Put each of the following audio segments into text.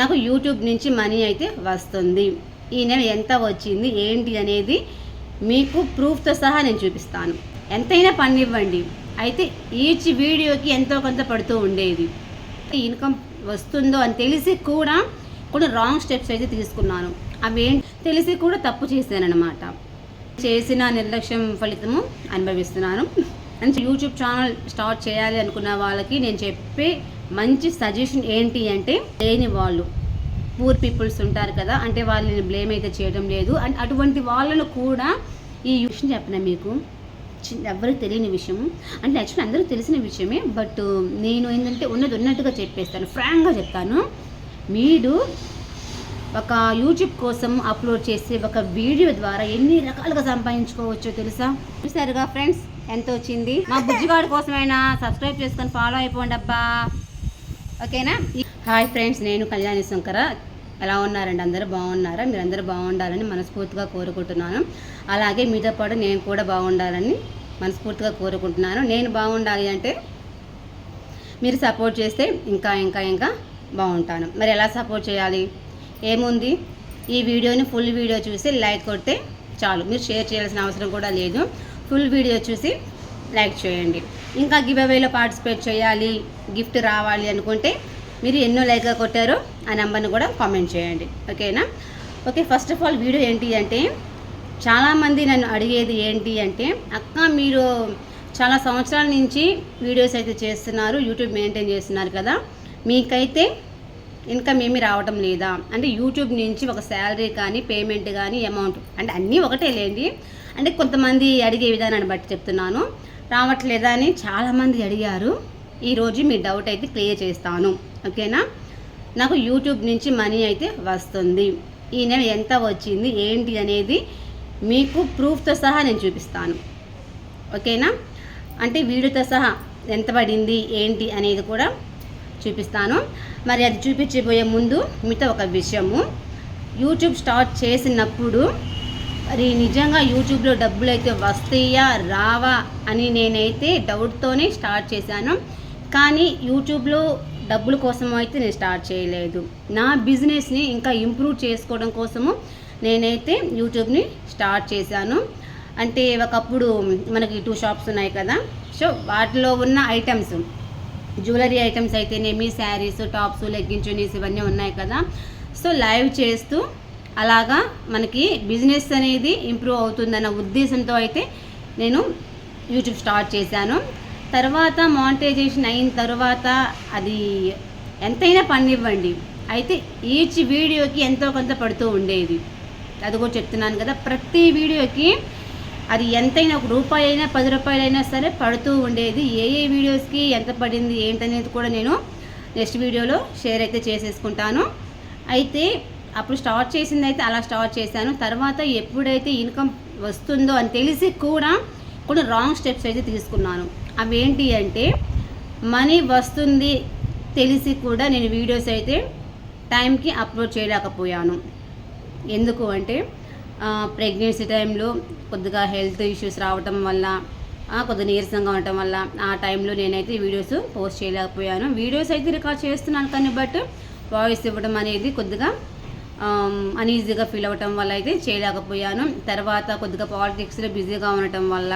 నాకు యూట్యూబ్ నుంచి మనీ అయితే వస్తుంది. ఈ నెల ఎంత వచ్చింది ఏంటి అనేది మీకు ప్రూఫ్తో సహా నేను చూపిస్తాను. ఎంతైనా పనివ్వండి అయితే ఈచ్ వీడియోకి ఎంతో కొంత పడుతూ ఉండేది. ఇన్కమ్ వస్తుందో అని తెలిసి కూడా కొన్ని రాంగ్ స్టెప్స్ అయితే తీసుకున్నాను. అవి తెలిసి కూడా తప్పు చేశానన్నమాట. చేసిన నిర్లక్ష్యం ఫలితము అనుభవిస్తున్నాను. అంటే యూట్యూబ్ ఛానల్ స్టార్ట్ చేయాలి అనుకున్న వాళ్ళకి నేను చెప్పే మంచి సజెషన్ ఏంటి అంటే లేని వాళ్ళు. పూర్ పీపుల్స్ ఉంటారు కదా అంటే వాళ్ళని బ్లేమ్ అయితే చేయడం లేదు. అండ్ అటువంటి వాళ్ళను కూడా ఈ విషయం చెప్పిన మీకు? చి- ఎవరికి తెలియని విషయం అంటే యాక్చువల్లీ అందరూ తెలిసిన విషయమే బట్ నేను ఏంటంటే ఉన్నది ఉన్నట్టుగా చెప్పేస్తాను ఫ్రాంక్గా చెప్తాను. మీరు ఒక యూట్యూబ్ కోసం అప్లోడ్ చేసే ఒక వీడియో ద్వారా ఎన్ని రకాలుగా సంపాదించుకోవచ్చో తెలుసా? చూసారుగా ఫ్రెండ్స్ ఎంత వచ్చింది మా బుజ్జిగాడి కోసమైనా సబ్స్క్రైబ్ చేసుకొని ఫాలో అయిపోండి అబ్బా. ఓకేనా? హాయ్ ఫ్రెండ్స్ నేను కళ్యాణి శంకర. ఎలా ఉన్నారండి? అందరూ బాగున్నారా? మీరు అందరూ బాగుండాలని మనస్ఫూర్తిగా కోరుకుంటున్నాను. అలాగే మీతో పాటు నేను కూడా బాగుండాలని మనస్ఫూర్తిగా కోరుకుంటున్నాను. నేను బాగుండాలి అంటే మీరు సపోర్ట్ చేస్తే ఇంకా ఇంకా ఇంకా బాగుంటాను. మరి ఎలా సపోర్ట్ చేయాలి? ఏముంది? ఈ వీడియోని ఫుల్ వీడియో చూసి లైక్ కొడితే చాలు. మీరు షేర్ చేయాల్సిన అవసరం కూడా లేదు. ఫుల్ వీడియో చూసి లైక్ చేయండి. ఇంకా గివ్ అవేలో పార్టిసిపేట్ చేయాలి గిఫ్ట్ రావాలి అనుకుంటే మీరు ఎన్నో లైక్గా కొట్టారో ఆ నెంబర్ని కూడా కామెంట్ చేయండి. ఓకేనా? Okay first of all video ఏంటి అంటే చాలామంది నన్ను అడిగేది ఏంటి అంటే అక్క మీరు చాలా సంవత్సరాల నుంచి వీడియోస్ అయితే చేస్తున్నారు యూట్యూబ్ మెయింటైన్ చేస్తున్నారు కదా మీకైతే ఇన్కమ్ ఏమీ రావటం లేదా? అంటే యూట్యూబ్ నుంచి ఒక శాలరీ కానీ పేమెంట్ కానీ అమౌంట్ అంటే అన్నీ ఒకటే లేండి అంటే కొంతమంది అడిగే విధానాన్ని బట్టి చెప్తున్నాను. రావట్లేదా అని చాలామంది అడిగారు. ఈరోజు మీ డౌట్ అయితే క్లియర్ చేస్తాను. ఓకేనా? నాకు యూట్యూబ్ నుంచి మనీ అయితే వస్తుంది. ఈ నెల ఎంత వచ్చింది ఏంటి అనేది మీకు ప్రూఫ్తో సహా నేను చూపిస్తాను. ఓకేనా? అంటే వీడియోతో సహా ఎంత పడింది ఏంటి అనేది కూడా చూపిస్తాను. మరి అది చూపించబోయే ముందు మీతో ఒక విషయము. యూట్యూబ్ స్టార్ట్ చేసినప్పుడు మరి నిజంగా యూట్యూబ్లో డబ్బులు అయితే వస్తాయా రావా అని నేనైతే డౌట్తోనే స్టార్ట్ చేశాను. కానీ యూట్యూబ్లో డబ్బుల కోసం అయితే నేను స్టార్ట్ చేయలేదు. నా బిజినెస్ని ఇంకా ఇంప్రూవ్ చేసుకోవడం కోసము నేనైతే యూట్యూబ్ని స్టార్ట్ చేశాను. అంటే ఒకప్పుడు మనకి టూ షాప్స్ ఉన్నాయి కదా సో వాటిలో ఉన్న ఐటమ్స్ జ్యువెలరీ ఐటమ్స్ అయితేనేమి శారీస్ టాప్స్ లెగ్గిన్స్ ఇవన్నీ ఉన్నాయి కదా. సో లైవ్ చేస్తూ అలాగా మనకి బిజినెస్ అనేది ఇంప్రూవ్ అవుతుందన్న ఉద్దేశంతో అయితే నేను యూట్యూబ్ స్టార్ట్ చేశాను. తర్వాత మానిటైజేషన్ అయిన తర్వాత అది ఎంతైనా పనివ్వండి అయితే ఈచ్ వీడియోకి ఎంతో కొంత పడుతూ ఉండేది. అది కూడా చెప్తున్నాను కదా ప్రతి వీడియోకి అది ఎంతైనా ఒక రూపాయి అయినా పది రూపాయలైనా సరే పడుతూ ఉండేది. ఏ ఏ వీడియోస్కి ఎంత పడింది ఏంటనేది కూడా నేను నెక్స్ట్ వీడియోలో షేర్ అయితే చేసేసుకుంటాను. అయితే అప్పుడు స్టార్ట్ చేసింది అయితే అలా స్టార్ట్ చేశాను. తర్వాత ఎప్పుడైతే ఇన్కమ్ వస్తుందో అని తెలిసి కూడా కొన్ని రాంగ్ స్టెప్స్ అయితే తీసుకున్నాను. అవి ఏంటి అంటే మనీ వస్తుంది తెలిసి కూడా నేను వీడియోస్ అయితే టైంకి అప్లోడ్ చేయలేకపోయాను. ఎందుకు అంటే ప్రెగ్నెన్సీ టైంలో కొద్దిగా హెల్త్ ఇష్యూస్ రావటం వల్ల కొద్దిగా నీరసంగా ఉండటం వల్ల ఆ టైంలో నేనైతే వీడియోస్ పోస్ట్ చేయలేకపోయాను. వీడియోస్ అయితే రికార్డ్ చేస్తున్నాను కానీ బట్ వాయిస్ ఇవ్వడం అనేది కొద్దిగా అనీజీగా ఫీల్ అవ్వటం వల్ల అయితే చేయలేకపోయాను. తర్వాత కొద్దిగా పాలిటిక్స్లో బిజీగా ఉండటం వల్ల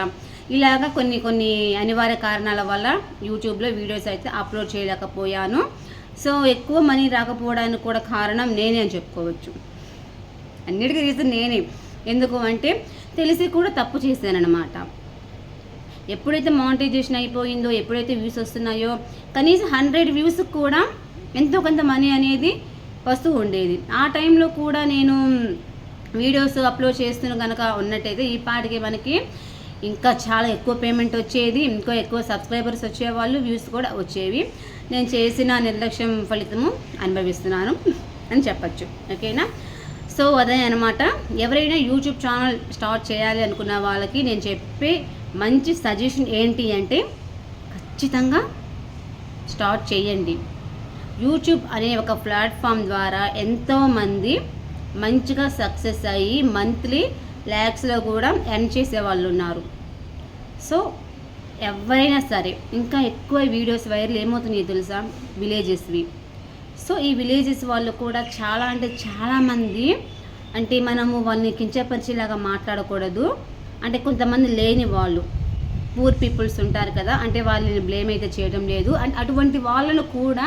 ఇలాగా కొన్ని కొన్ని అనివార్య కారణాల వల్ల యూట్యూబ్లో వీడియోస్ అయితే అప్లోడ్ చేయలేకపోయాను. సో ఎక్కువ మనీ రాకపోవడానికి కూడా కారణం నేనే అని చెప్పుకోవచ్చు. అన్నిటికీ రీజన్ నేనే. ఎందుకు అంటే తెలిసి కూడా తప్పు చేశానన్నమాట. ఎప్పుడైతే మానిటైజేషన్ అయిపోయిందో ఎప్పుడైతే వ్యూస్ వస్తున్నాయో కనీసం హండ్రెడ్ వ్యూస్ కూడా ఎంతో కొంత మనీ అనేది వస్తూ ఉండేది. ఆ టైంలో కూడా నేను వీడియోస్ అప్లోడ్ చేస్తున్న కనుక ఉన్నట్టయితే ఈ పాటికి మనకి ఇంకా చాలా ఎక్కువ పేమెంట్ వచ్చేది. ఇంకా ఎక్కువ సబ్స్క్రైబర్స్ వచ్చేవాళ్ళు వ్యూస్ కూడా వచ్చేవి. నేను చేసిన నిర్లక్ష్యం ఫలితము అనుభవిస్తున్నాను అని చెప్పచ్చు. ఓకేనా? సో అదే అనమాట ఎవరైనా యూట్యూబ్ ఛానల్ స్టార్ట్ చేయాలి అనుకున్న వాళ్ళకి నేను చెప్పే మంచి సజెషన్ ఏంటి అంటే ఖచ్చితంగా స్టార్ట్ చేయండి. యూట్యూబ్ అనే ఒక ప్లాట్ఫామ్ ద్వారా ఎంతోమంది మంచిగా సక్సెస్ అయ్యి మంత్లీ ల్యాక్స్లో కూడా ఎర్న్ చేసే వాళ్ళు ఉన్నారు. సో ఎవరైనా సరే ఇంకా ఎక్కువ వీడియోస్ వైరల్ ఏమవుతున్నాయి తెలుసా? విలేజెస్వి సో ఈ విలేజెస్ వాళ్ళు కూడా చాలా అంటే చాలామంది అంటే మనము వాళ్ళని కించపరిచేలాగా మాట్లాడకూడదు. అంటే కొంతమంది లేని వాళ్ళు. పూర్ పీపుల్స్ ఉంటారు కదా అంటే వాళ్ళని బ్లేమ్ అయితే చేయడం లేదు. అండ్ అటువంటి వాళ్ళను కూడా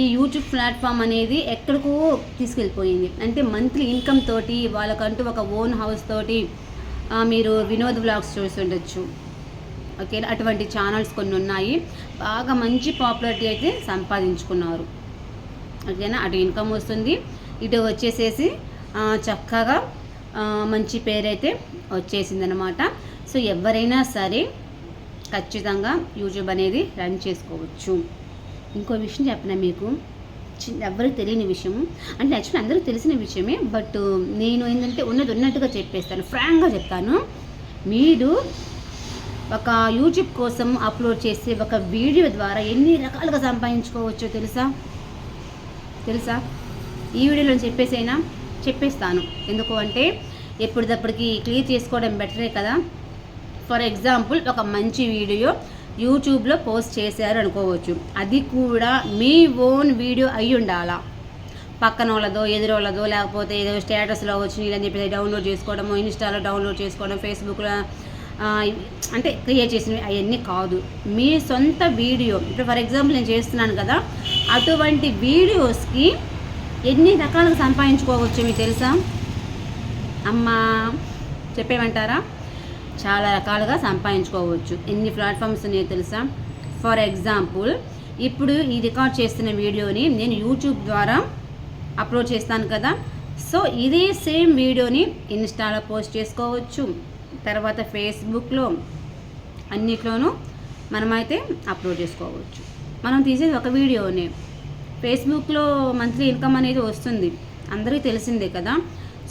ఈ యూట్యూబ్ ప్లాట్ఫామ్ అనేది ఎక్కడికో తీసుకెళ్ళిపోయింది. అంటే మంత్లీ ఇన్కమ్ తోటి వాళ్ళకంటూ ఒక ఓన్ హౌస్ తోటి మీరు వినోద్ బ్లాగ్స్ చూస్తుండొచ్చు. ఓకే అటువంటి ఛానల్స్ కొన్ని ఉన్నాయి. బాగా మంచి పాపులారిటీ అయితే సంపాదించుకున్నారు. ఓకేనా? అటు ఇన్కమ్ వస్తుంది. ఇటు వచ్చేసేసి చక్కగా మంచి పేరైతే వచ్చేసింది అనమాట సో ఎవరైనా సరే ఖచ్చితంగా యూట్యూబ్ అనేది రన్ చేసుకోవచ్చు. ఇంకో విషయం చెప్పిన మీకు? ఎవరికి తెలియని విషయం అంటే యాక్చువల్లీ అందరికీ తెలిసిన విషయమే బట్ uh, నేను ఏంటంటే ఉన్నది ఉన్నట్టుగా చెప్పేస్తాను ఫ్రాంక్గా చెప్తాను. మీరు ఒక యూట్యూబ్ కోసం అప్లోడ్ చేసే ఒక వీడియో ద్వారా ఎన్ని రకాలుగా సంపాదించుకోవచ్చో తెలుసా? తెలుసా? ఈ వీడియోలో చెప్పేసైనా? చెప్పేస్తాను. ఎందుకు అంటే ఎప్పటిదప్పటికి క్లియర్ చేసుకోవడం బెటరే కదా. ఫర్ ఎగ్జాంపుల్ ఒక మంచి వీడియో యూట్యూబ్లో పోస్ట్ చేశారు అనుకోవచ్చు. అది కూడా మీ ఓన్ వీడియో అయి ఉండాలా? పక్కన వాళ్ళదో ఎదురోళ్ళదో లేకపోతే ఏదో స్టేటస్లో వచ్చినాయి అని చెప్పి డౌన్లోడ్ చేసుకోవడము ఇన్స్టాలో డౌన్లోడ్ చేసుకోవడం ఫేస్బుక్లో అంటే క్రియేట్ చేసినవి అవన్నీ కాదు. మీ సొంత వీడియో ఇప్పుడు ఫర్ ఎగ్జాంపుల్ నేను చేస్తున్నాను కదా అటువంటి వీడియోస్కి ఎన్ని రకాలుగా సంపాదించుకోవచ్చు మీకు తెలుసా? అమ్మా చెప్పేమంటారా? చాలా రకాలుగా సంపాదించుకోవచ్చు. ఎన్ని ప్లాట్ఫామ్స్ ఉన్నాయో తెలుసా? ఫర్ ఎగ్జాంపుల్ ఇప్పుడు ఈ రికార్డ్ చేస్తున్న వీడియోని నేను యూట్యూబ్ ద్వారా అప్లోడ్ చేస్తాను కదా. సో ఇదే సేమ్ వీడియోని ఇన్స్టాలో పోస్ట్ చేసుకోవచ్చు. తర్వాత ఫేస్బుక్లో అన్నిట్లోనూ మనమైతే అప్లోడ్ చేసుకోవచ్చు. మనం తీసేది ఒక వీడియోనే. ఫేస్బుక్లో మంత్లీ ఇన్కమ్ అనేది వస్తుంది. అందరికీ తెలిసిందే కదా.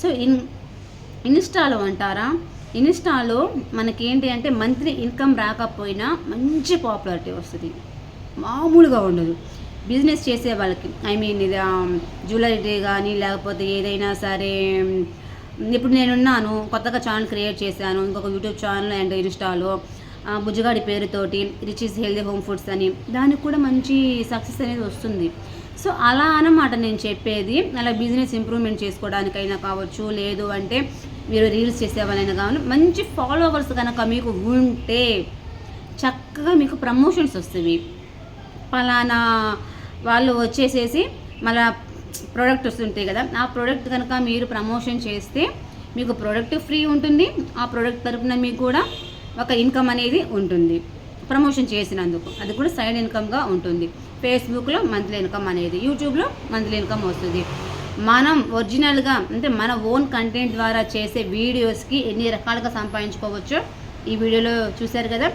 సో ఇన్ ఇన్స్టాలో అంటారా? ఇన్స్టాలో మనకి ఏంటి అంటే మంత్లీ ఇన్కమ్ రాకపోయినా మంచి పాపులారిటీ వస్తుంది. మామూలుగా ఉండదు. బిజినెస్ చేసే వాళ్ళకి ఐ మీన్ ఇది జ్యువెలరీ కానీ లేకపోతే ఏదైనా సరే ఇప్పుడు నేనున్నాను కొత్తగా ఛానల్ క్రియేట్ చేశాను ఇంకొక యూట్యూబ్ ఛానల్ అండ్ ఇన్స్టాలో బుజ్జగాడి పేరుతోటి rich is healthy home foods అని దానికి కూడా మంచి సక్సెస్ అనేది వస్తుంది. సో అలా అన్నమాట నేను చెప్పేది. అలా బిజినెస్ ఇంప్రూవ్మెంట్ చేసుకోవడానికైనా కావచ్చు లేదు అంటే మీరు రీల్స్ చేసేవాళ్ళైనా కావాలి మంచి ఫాలోవర్స్ కనుక మీకు ఉంటే చక్కగా మీకు ప్రమోషన్స్ వస్తాయి. పలానా వాళ్ళు వచ్చేసేసి మళ్ళీ ప్రోడక్ట్ వస్తుంటాయి కదా ఆ ప్రోడక్ట్ కనుక మీరు ప్రమోషన్ చేస్తే మీకు ప్రోడక్ట్ ఫ్రీ ఉంటుంది. ఆ ప్రోడక్ట్ తరపున మీకు కూడా ఒక ఇన్కమ్ అనేది ఉంటుంది. ప్రమోషన్ చేసినందుకు అది కూడా సైడ్ ఇన్కమ్గా ఉంటుంది. ఫేస్బుక్లో మంత్లీ ఇన్కమ్ అనేది యూట్యూబ్లో మంత్లీ ఇన్కమ్ వస్తుంది. మనం ఒరిజినల్గా అంటే మన ఓన్ కంటెంట్ ద్వారా చేసే వీడియోస్కి ఎన్ని రకాలుగా సంపాదించుకోవచ్చో? ఈ వీడియోలో చూశారు కదా.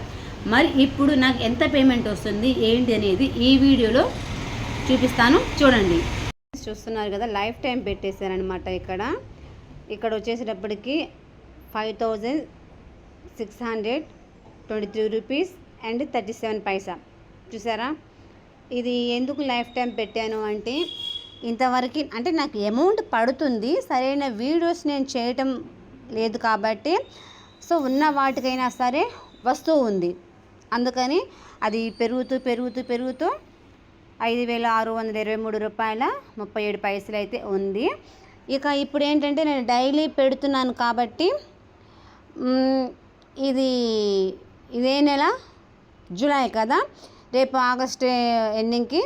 మరి ఇప్పుడు నాకు ఎంత పేమెంట్ వస్తుంది ఏంటి అనేది ఈ వీడియోలో చూపిస్తాను. చూడండి. చూస్తున్నారు కదా లైఫ్ టైం పెట్టేశారనమాట ఇక్కడ. ఇక్కడ వచ్చేసేటప్పటికి five thousand six hundred twenty three rupees and thirty seven paisa చూసారా? ఇది ఎందుకు లైఫ్ టైం పెట్టాను అంటే ఇంతవరకు అంటే నాకు అమౌంట్ పడుతుంది సరైన వీడియోస్ నేను చేయటం లేదు కాబట్టి సో ఉన్న వాటికైనా సరే వస్తూ ఉంది. అందుకని అది పెరుగుతూ పెరుగుతూ పెరుగుతూ ఐదు వేల ఆరు వందల ఇరవై మూడు రూపాయల ముప్పై ఏడు పైసలు అయితే ఉంది. ఇక ఇప్పుడు ఏంటంటే నేను డైలీ పెడుతున్నాను కాబట్టి ఇది ఇదే నెల జూలై కదా రేపు ఆగస్ట్ ఎండింగ్కి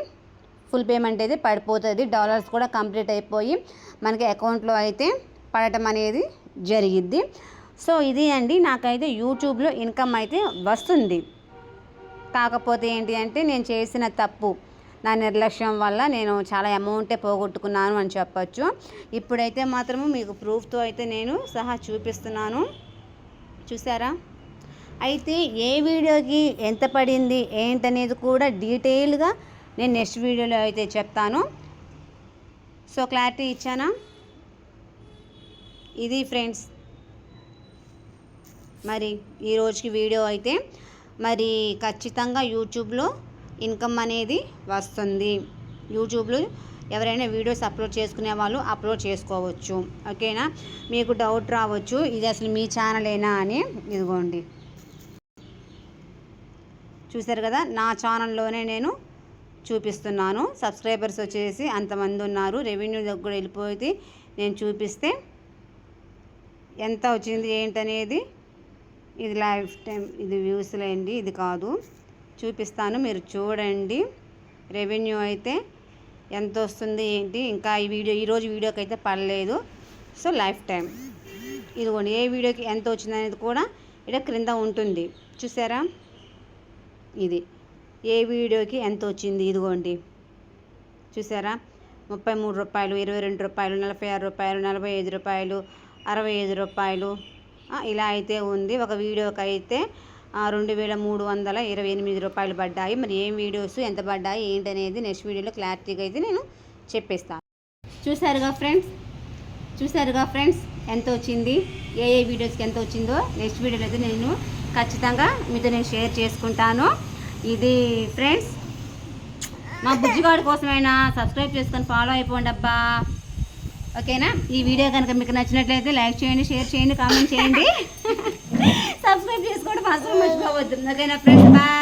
ఫుల్ పేమెంట్ అయితే పడిపోతుంది. డాలర్స్ కూడా కంప్లీట్ అయిపోయి మనకి అకౌంట్లో అయితే పడటం అనేది జరిగిద్ది. సో ఇది అండి. నాకైతే యూట్యూబ్లో ఇన్కమ్ అయితే వస్తుంది. కాకపోతే ఏంటి అంటే నేను చేసిన తప్పు నా నిర్లక్ష్యం వల్ల నేను చాలా అమౌంటే పోగొట్టుకున్నాను అని చెప్పొచ్చు. ఇప్పుడైతే మాత్రము మీకు ప్రూఫ్తో అయితే నేను సహా చూపిస్తున్నాను. చూసారా? అయితే ఏ వీడియోకి ఎంత పడింది ఏంటనేది కూడా డీటెయిల్గా నేను నెక్స్ట్ వీడియోలో అయితే చెప్తాను. సో క్లారిటీ ఇచ్చానా? ఇది ఫ్రెండ్స్. మరి ఈ రోజుకి వీడియో అయితే మరి ఖచ్చితంగా యూట్యూబ్లో ఇన్కమ్ అనేది వస్తుంది. యూట్యూబ్లో ఎవరైనా వీడియోస్ అప్లోడ్ చేసుకునే వాళ్ళు అప్లోడ్ చేసుకోవచ్చు. ఓకేనా? మీకు డౌట్ రావచ్చు ఇది అసలు మీ ఛానలేనా అని. ఇదిగోండి. చూసారు కదా? నా ఛానల్లోనే నేను చూపిస్తున్నాను. సబ్స్క్రైబర్స్ వచ్చేసి అంతమంది ఉన్నారు. రెవెన్యూ దగ్గర వెళ్ళిపోయి వెళ్ళిపోతే నేను చూపిస్తే ఎంత వచ్చింది ఏంటనేది? ఇది లైఫ్ టైం ఇది వ్యూస్లే అండి ఇది కాదు. చూపిస్తాను మీరు చూడండి. రెవెన్యూ అయితే ఎంత వస్తుంది ఏంటి? ఇంకా ఈ వీడియో ఈరోజు వీడియోకి అయితే పడలేదు. So life time. ఇదిగోండి ఏ వీడియోకి ఎంత వచ్చింది అనేది కూడా ఇక్కడ క్రింద ఉంటుంది. చూసారా? ఇది. ఏ వీడియోకి ఎంత వచ్చింది ఇదిగోండి. చూసారా? ముప్పై మూడు రూపాయలు ఇరవై రెండు రూపాయలు నలభై ఆరు రూపాయలు నలభై ఐదు రూపాయలు అరవై ఐదు రూపాయలు. ఇలా అయితే ఉంది. ఒక వీడియోకి అయితే రెండు వేల మూడు వందల ఇరవై ఎనిమిది రూపాయలు పడ్డాయి. మరి ఏం వీడియోస్ ఎంత పడ్డాయి ఏంటనేది నెక్స్ట్ వీడియోలో క్లారిటీగా అయితే నేను చెప్పేస్తాను చూసారుగా ఫ్రెండ్స్? చూసారుగా ఫ్రెండ్స్? ఎంత వచ్చింది ఏ ఏ వీడియోస్కి ఎంత వచ్చిందో నెక్స్ట్ వీడియోలో అయితే నేను ఖచ్చితంగా మీతో నేను షేర్ చేసుకుంటాను. ఇది ఫ్రెండ్స్ మా బుజ్జిగాడి కోసమైనా సబ్స్క్రైబ్ చేసుకొని ఫాలో అయిపోండి అబ్బా. ఓకేనా? ఈ వీడియో కనుక మీకు నచ్చినట్లయితే లైక్ చేయండి షేర్ చేయండి కామెంట్ చేయండి. సబ్స్క్రైబ్ చేసుకోవడం అసలు మర్చిపోవద్దు. ఓకేనా ఫ్రెండ్స్ బాయ్